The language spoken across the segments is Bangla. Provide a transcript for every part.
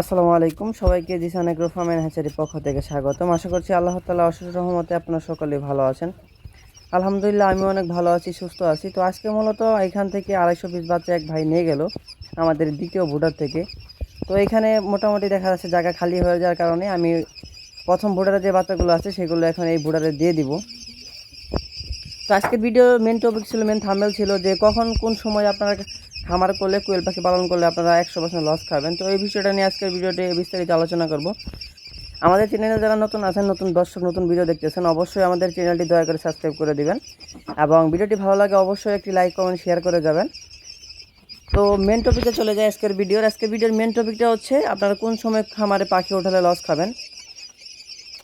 আসসালামু আলাইকুম। সবাইকে জিসান এগ্রো ফার্ম অ্যান্ড হ্যাচারির পক্ষ থেকে স্বাগতম। আশা করছি আল্লাহ তালা অশেষ রহমতে আপনারা সকলেই ভালো আছেন। আলহামদুলিল্লাহ আমি অনেক ভালো আছি, সুস্থ আছি। তো আজকে মূলত এখান থেকে আড়াইশো পিস বাচ্চা এক ভাই নিয়ে গেল আমাদের দ্বিতীয় ভোটার থেকে। তো এখানে মোটামুটি দেখা যাচ্ছে জায়গা খালি হয়ে যাওয়ার কারণে আমি প্রথম ভোটারে যে বাচ্চাগুলো আছে সেগুলো এখন এই ভোটারে দিয়ে দিব। তো আজকের ভিডিও মেন টপিক ছিল মেন থামেল ছিল যে কখন কোন সময় আপনারা খামার করলে, কোয়েল পাখি পালন করলে আপনারা একশো পার্সেন্ট লস খাবেন। তো এই বিষয়টা নিয়ে আজকের ভিডিওতে বিস্তারিত আলোচনা করব। আমাদের চ্যানেলে যারা নতুন আছেন, নতুন দর্শক, নতুন ভিডিও দেখতেছেন, অবশ্যই আমাদের চ্যানেলটি দয়া করে সাবস্ক্রাইব করে দিবেন। এবং ভিডিওটি ভালো লাগে, অবশ্যই একটি লাইক কমেন্ট শেয়ার করে যাবেন। তো মেন টপিকে চলে যায় আজকের ভিডিওর আজকের ভিডিওর মেন টপিকটা হচ্ছে, আপনারা কোন সময় খামারে পাখি ওঠালে লস খাবেন?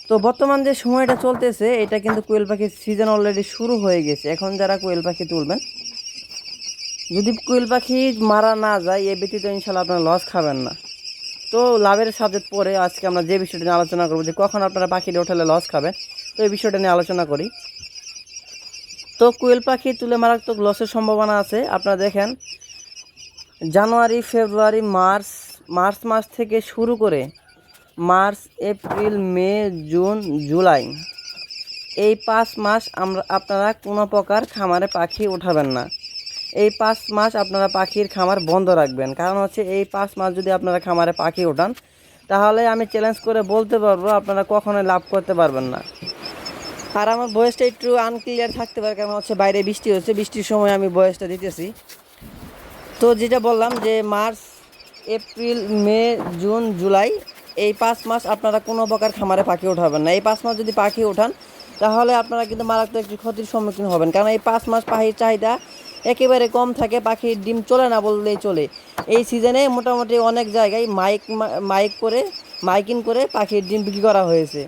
তো বর্তমান যে সময়টা চলতেছে, এটা কিন্তু কোয়েল পাখির সিজন অলরেডি শুরু হয়ে গেছে। এখন যারা কোয়েল পাখি তুলবেন যদি কোয়েল পাখি মারা না যায়, এ ব্যতীত ইনশাল্লাহ আপনারা লস খাবেন না। তো লাভের সাবজেক্ট পরে আজকে আমরা যে বিষয়টা নিয়ে আলোচনা করব, যে কখন আপনারা পাখিটা ওঠালে লস খাবেন, তো এই বিষয়টা নিয়ে আলোচনা করি। তো কোয়েল পাখি তুলে মারাত্মক লসের সম্ভাবনা আছে। আপনারা দেখেন, জানুয়ারি, ফেব্রুয়ারি, মার্চ মার্চ মাস থেকে শুরু করে March, April, May, June, July, এই পাঁচ মাস আমরা, আপনারা কোনো প্রকার খামারে পাখি উঠাবেন না। এই পাঁচ মাস আপনারা পাখির খামার বন্ধ রাখবেন। কারণ হচ্ছে এই পাঁচ মাস যদি আপনারা খামারে পাখি ওঠান, তাহলে আমি চ্যালেঞ্জ করে বলতে পারব, আপনারা কখনোই লাভ করতে পারবেন না। আর আমার বয়সটা একটু আনক্লিয়ার থাকতে পারে, কারণ হচ্ছে বাইরে বৃষ্টি হচ্ছে, বৃষ্টির সময় আমি বয়সটা দিতেছি। তো যেটা বললাম যে March, April, May, June, July, এই পাঁচ মাস আপনারা কোনো প্রকার খামারে পাখি উঠাবেন না। এই পাঁচ মাস যদি পাখি ওঠান, তাহলে আপনারা কিন্তু মারাত্মক একটি ক্ষতির সম্মুখীন হবেন। কারণ এই পাঁচ মাস পাখির চাহিদা একেবারে কম থাকে, পাখির ডিম চলে না বললেই চলে। এই সিজনে মোটামুটি অনেক জায়গায় মাইক মাইক করে মাইকিং করে পাখির ডিম বিক্রি করা হয়েছে।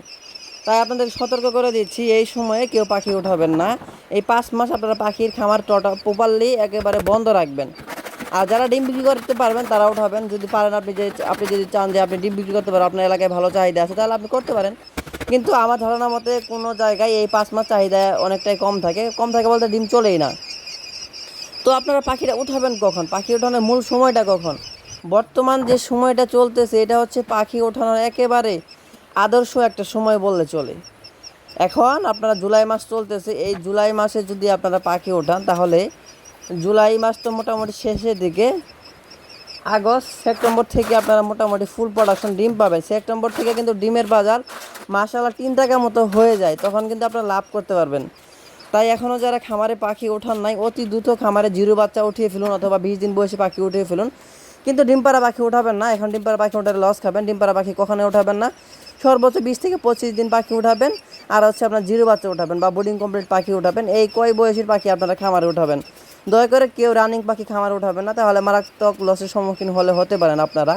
তাই আপনাদের সতর্ক করে দিচ্ছি, এই সময়ে কেউ পাখি উঠাবেন না। এই পাঁচ মাস আপনারা পাখির খামার টটা, প্রপারলি একেবারে বন্ধ রাখবেন। আর যারা ডিম বিক্রি করতে পারবেন, তারা উঠাবেন। যদি পারেন আপনি যে, আপনি যদি চান যে আপনি ডিম বিক্রি করতে পারেন, আপনার এলাকায় ভালো চাহিদা আছে, তাহলে আপনি করতে পারেন। কিন্তু আমার ধারণা মতে কোনো জায়গায় এই পাঁচ মাস চাহিদা অনেকটাই কম থাকে। কম থাকে বলতে ডিম চলেই না। তো আপনারা পাখিটা উঠাবেন কখন? পাখি ওঠানোর মূল সময়টা কখন? বর্তমান যে সময়টা চলতেছে, এটা হচ্ছে পাখি ওঠানোর একেবারে আদর্শ একটা সময় বললে চলে। এখন আপনারা জুলাই মাস চলতেছে, এই জুলাই মাসে যদি আপনারা পাখি ওঠান, তাহলে জুলাই মাস তো মোটামুটি শেষের দিকে। আগস্ট, সেপ্টেম্বর থেকে আপনারা মোটামুটি ফুল প্রোডাকশন ডিম পাবেন। সেপ্টেম্বর থেকে কিন্তু ডিমের বাজার মাসাল্লাহ তিন টাকা মতো হয়ে যায়, তখন কিন্তু আপনারা লাভ করতে পারবেন। তাই এখনও যারা খামারে পাখি ওঠান নাই, অতি দ্রুত খামারে জিরো বাচ্চা উঠিয়ে ফেলুন অথবা বিশ দিন বয়সে পাখি উঠিয়ে ফেলুন। কিন্তু ডিমপাড়া পাখি উঠাবেন না, এখন ডিমপাড়া পাখি ওঠালে লস খাবেন। ডিমপাড়া পাখি কখনোই উঠাবেন না। সর্বোচ্চ বিশ থেকে পঁচিশ দিন পাখি উঠাবেন, আর হচ্ছে আপনার জিরো বাচ্চা উঠাবেন বা বোর্ডিং কমপ্লিট পাখি উঠাবেন। এই কয় বয়সের পাখি আপনারা খামারে উঠাবেন? দয়া করে কেউ রানিং পাখি খামারে উঠাবেন না, তাহলে মারাত্মক লসের সম্মুখীন হলে হতে পারেন আপনারা।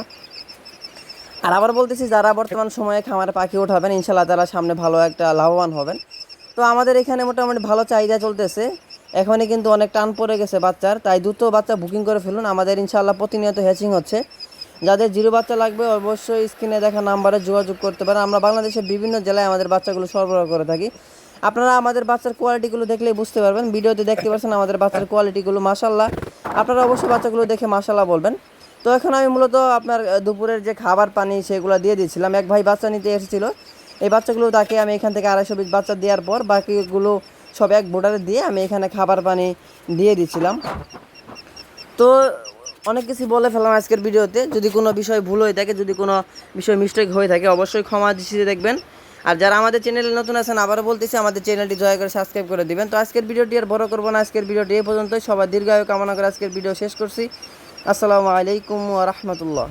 আর আবার বলতেছি, যারা বর্তমান সময়ে খামারে পাখি উঠাবেন ইনশাল্লাহ তারা সামনে ভালো একটা লাভবান হবেন। তো আমাদের এখানে মোটামুটি ভালো চাহিদা চলতেছে। এখনই কিন্তু অনেক টান পড়ে গেছে বাচ্চার, তাই দ্রুত বাচ্চা বুকিং করে ফেলুন। আমাদের ইনশাল্লাহ প্রতিনিয়ত হ্যাচিং হচ্ছে। যাদের জিরো বাচ্চা লাগবে অবশ্যই স্ক্রিনে দেখা নাম্বারে যোগাযোগ করতে পারেন। আমরা বাংলাদেশের বিভিন্ন জেলায় আমাদের বাচ্চাগুলো সরবরাহ করে থাকি। আপনারা আমাদের বাচ্চার কোয়ালিটিগুলো দেখলেই বুঝতে পারবেন। ভিডিওতে দেখতে পাচ্ছেন আমাদের বাচ্চার কোয়ালিটিগুলো মাসাল্লাহ আপনারা অবশ্যই বাচ্চাগুলো দেখে মাসাল্লাহ বলবেন। তো এখন আমি মূলত আপনার দুপুরের যে খাবার পানি সেগুলো দিয়ে দিয়েছিলাম। এক ভাই বাচ্চা নিতে এসেছিল। এই বাচ্চাগুলো তাকে আমি এখান থেকে আড়াইশো পিস বাচ্চা দেওয়ার পর বাকিগুলো সব এক বোর্ডারে দিয়ে আমি এখানে খাবার পানি দিয়ে দিচ্ছিলাম তো অনেক কিছু বলে ফেলাম আজকের ভিডিওতে। যদি কোনো বিষয় ভুল হয়ে থাকে, যদি কোনো বিষয় মিস্টেক হয়ে থাকে, অবশ্যই ক্ষমা দৃষ্টিতে দেখবেন। আর যারা আমাদের চ্যানেলে নতুন আছেন, আবারও বলতেছি, আমাদের চ্যানেলটি জয় করে সাবস্ক্রাইব করে দিবেন। তো আজকের ভিডিওটি আর বড় করব না, আজকের ভিডিওটি এই পর্যন্তই। সবাই দীর্ঘায়ু কামনা করে আজকের ভিডিও শেষ করছি। আসসালামু আলাইকুম রহমতুল্লাহ।